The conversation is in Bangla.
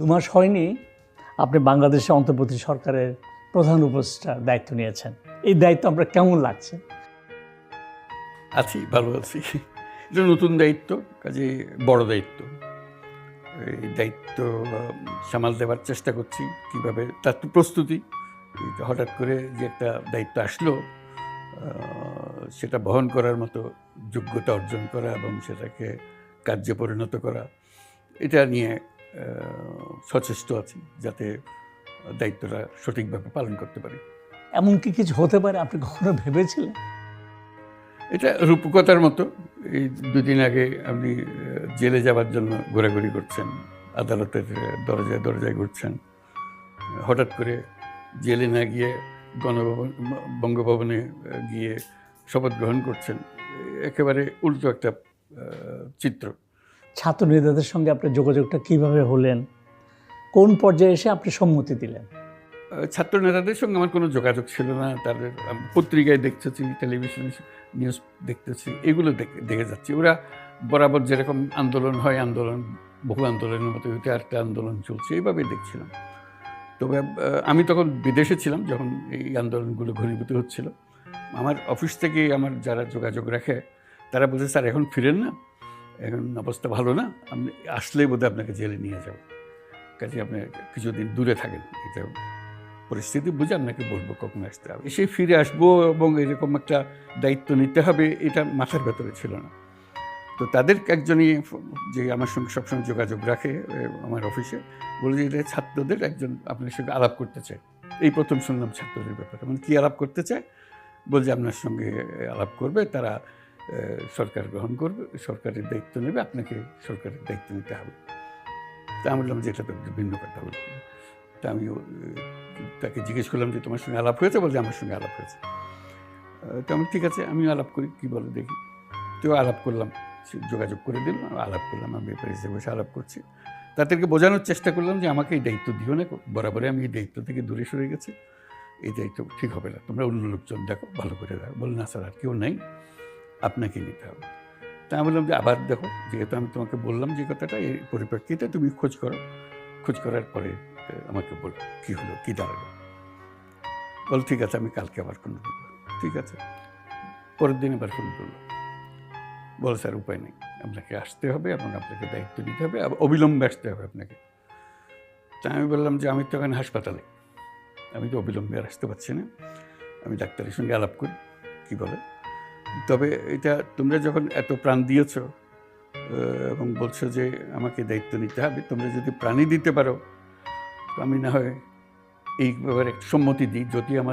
দু মাস হয়নি, আপনি বাংলাদেশে অন্তর্বর্তী সরকারের প্রধান উপদেষ্টার দায়িত্ব নিয়েছেন। এই দায়িত্ব আমরা কেমন লাগছে? আছি, ভালো আছি। এটা নতুন দায়িত্ব, কাজে বড় দায়িত্ব। এই দায়িত্ব সামাল দেওয়ার চেষ্টা করছি, কীভাবে তার তো প্রস্তুতি। হঠাৎ করে যে একটা দায়িত্ব আসলো সেটা বহন করার মতো যোগ্যতা অর্জন করা এবং সেটাকে কার্যে পরিণত করা, এটা নিয়ে সচেষ্ট আছি যাতে দায়িত্বটা সঠিকভাবে পালন করতে পারি। এমন কি কিছু হতে পারে আপনি কখনো ভেবেছিলেন? এটা রূপকথার মতো। এই দুদিন আগে আপনি জেলে যাওয়ার জন্য ঘোরাঘুরি করছেন আদালতের দরজায় দরজায় ঘুরছেন। হঠাৎ করে জেলে না গিয়ে গণভবন বঙ্গভবনে গিয়ে শপথ গ্রহণ করছেন। একেবারে উল্টো একটা চিত্র। ছাত্র নেতাদের সঙ্গে আপনার যোগাযোগটা কীভাবে হলেন? কোন পর্যায়ে এসে আপনি সম্মতি দিলেন? ছাত্র নেতাদের সঙ্গে আমার কোনো যোগাযোগ ছিল না। তাদের পত্রিকায় দেখতেছি টেলিভিশন নিউজ দেখতেছি, এগুলো দেখে যাচ্ছি। ওরা বরাবর যেরকম আন্দোলন হয়, আন্দোলন, বহু আন্দোলনের মতো এটা একটা আন্দোলন চলছে এইভাবেই দেখছিলাম। তবে আমি তখন বিদেশে ছিলাম, যখন এই আন্দোলনগুলো ঘনীভূত হচ্ছিল। আমার অফিস থেকে আমার যারা যোগাযোগ রাখে, তারা বলছে, স্যার, এখন ফিরেন না? এখন অবস্থা ভালো না আপনি আসলেই বোধহয় আপনাকে জেলে নিয়ে যাব। কাজে আপনি কিছুদিন দূরে থাকেন এটা পরিস্থিতি বুঝে আপনাকে বলব কখন আসতে হবে। এসে ফিরে আসব এবং এরকম একটা দায়িত্ব নিতে হবে, এটা মাথার ভেতরে ছিল না। তো তাদের একজনই যে আমার সঙ্গে সবসময় যোগাযোগ রাখে আমার অফিসে, বলে যে, এটা ছাত্রদের একজন আপনার সঙ্গে আলাপ করতে চায়। এই প্রথম শুনলাম ছাত্রদের ব্যাপারে। মানে কী আলাপ করতে চায়? বলছে, আপনার সঙ্গে আলাপ করবে, তারা সরকার গ্রহণ করবে, সরকারের দায়িত্ব নেবে, আপনাকে সরকারের দায়িত্ব নিতে হবে। তা আমি বললাম যে এটা তো একটা ভিন্ন কথা বলছি। তা আমি তাকে জিজ্ঞেস করলাম যে তোমার সঙ্গে আলাপ হয়েছে? বলছে, আমার সঙ্গে আলাপ হয়েছে। তো আমি ঠিক আছে, আমিও আলাপ করি, কী বলে দেখি। তো আলাপ করলাম যোগাযোগ করে দিল, আলাপ করলাম, আমি প্যারিসে বসে আলাপ করছি। তাদেরকে বোঝানোর চেষ্টা করলাম যে আমাকে এই দায়িত্ব দিও না, বরাবরই আমি এই দায়িত্ব থেকে দূরে সরে গেছি। এই দায়িত্ব ঠিক হবে না, তোমরা অন্য লোকজন দেখো, ভালো করে দেখো। বল না স্যার, আর কেউ নেই। আপনাকে নিতে হবে। তা আমি বললাম যে, আবার দেখো, যেহেতু আমি তোমাকে বললাম যে কথাটা, এই পরিপ্রেক্ষিতে তুমি খোঁজ করো। খোঁজ করার পরে আমাকে বল কী হলো? কী দাঁড়াল? বল ঠিক আছে, আমি কালকে আবার ফোন করব। ঠিক আছে। পরের দিন আবার ফোন করল। বল স্যার, উপায় নেই। আপনাকে আসতে হবে এবং আপনাকে দায়িত্ব নিতে হবে অবিলম্বে আসতে হবে আপনাকে। তা আমি বললাম যে, আমি তো এখানে হাসপাতালে। আমি তো অবিলম্বে আর আসতে পারছি না। আমি ডাক্তারের সঙ্গে আলাপ করি। কী বলে? তবে এটা তোমরা যখন এত প্রাণ দিয়েছ এবং বলছো যে আমাকে দায়িত্ব নিতে হবে, তোমরা যদি প্রাণী দিতে পারো আমি না হয় এই ব্যাপারে সম্মতি দিই, যদি আমার